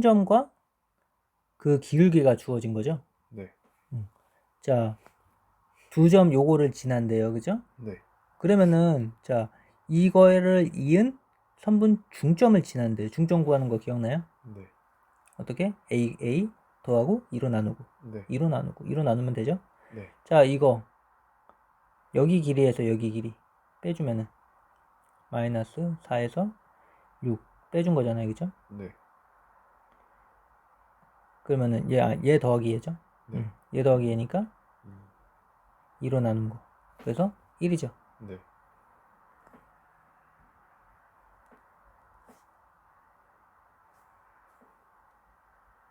점과 그 기울기가 주어진 거죠. 네. 자, 두 점 요거를 지난대요. 그죠? 네. 그러면은 자, 이거를 이은 선분 중점을 지난대요. 중점 구하는 거 기억나요? 네. 어떻게? A A 더하고 2로 나누고 네. 2로 나누고 2로 나누면 되죠? 네. 자, 이거 여기 길이에서 여기 길이 빼주면은 마이너스 4에서 6 빼준 거잖아요. 그죠? 네. 그러면은 얘, 아, 얘 더하기 얘죠? 네. 음, 얘 더하기 얘니까 음, 2로 나눈 거. 그래서 1이죠. 네.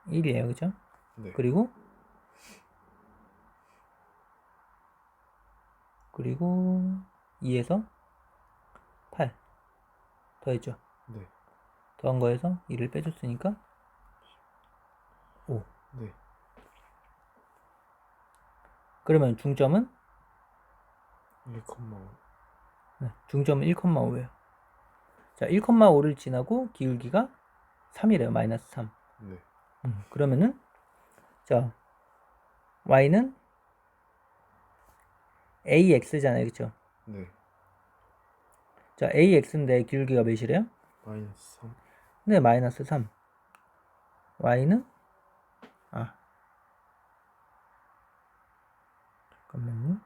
일이에요 그죠? 네. 그리고 그리고 2에서 8 더했죠. 네. 더한 거에서 1을 빼줬으니까 5. 네. 그러면 중점은 1,5. 네, 중점은 1,5예요. 자, 1,5를 지나고 기울기가 3이래요. 마이너스 3. 네. 음, 그러면은 자 y는 ax잖아요, 그렇죠? 네. 자 ax인데 기울기가 몇이래요? 마이너스 3. 네, 마이너스 3. y는 아 잠깐만요.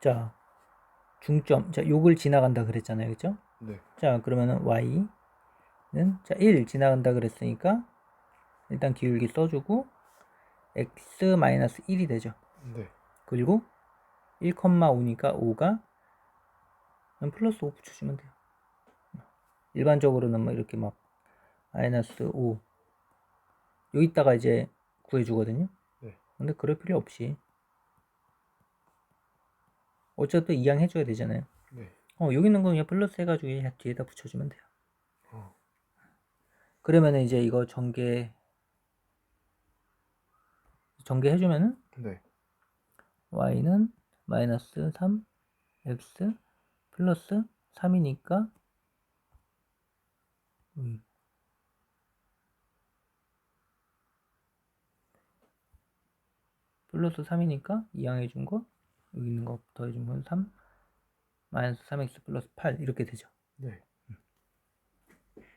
자 중점 자 요걸 지나간다 그랬잖아요, 그렇죠? 네. 자, 그러면은 y는 자, 1 지나간다 그랬으니까 일단 기울기 써주고 x 마이너스 1이 되죠. 네. 그리고 1,5니까 5가 플러스 5 붙여주면 돼요. 일반적으로는 뭐 이렇게 막 마이너스 5 여기다가 이제 구해주거든요. 네. 근데 그럴 필요 없이 어차피 이양 해줘야 되잖아요. 네. 어, 여기 있는 거 그냥 플러스 해가지고 뒤에다 붙여주면 돼요. 어. 그러면은 이제 이거 전개 전개 해주면은 네. y는 마이너스 3 x 플러스 3이니까 음. 플러스 3이니까 이항해 준 거 여기 있는 거 더해 준 건 3 마이너스 3x 플러스 8 이렇게 되죠. 네.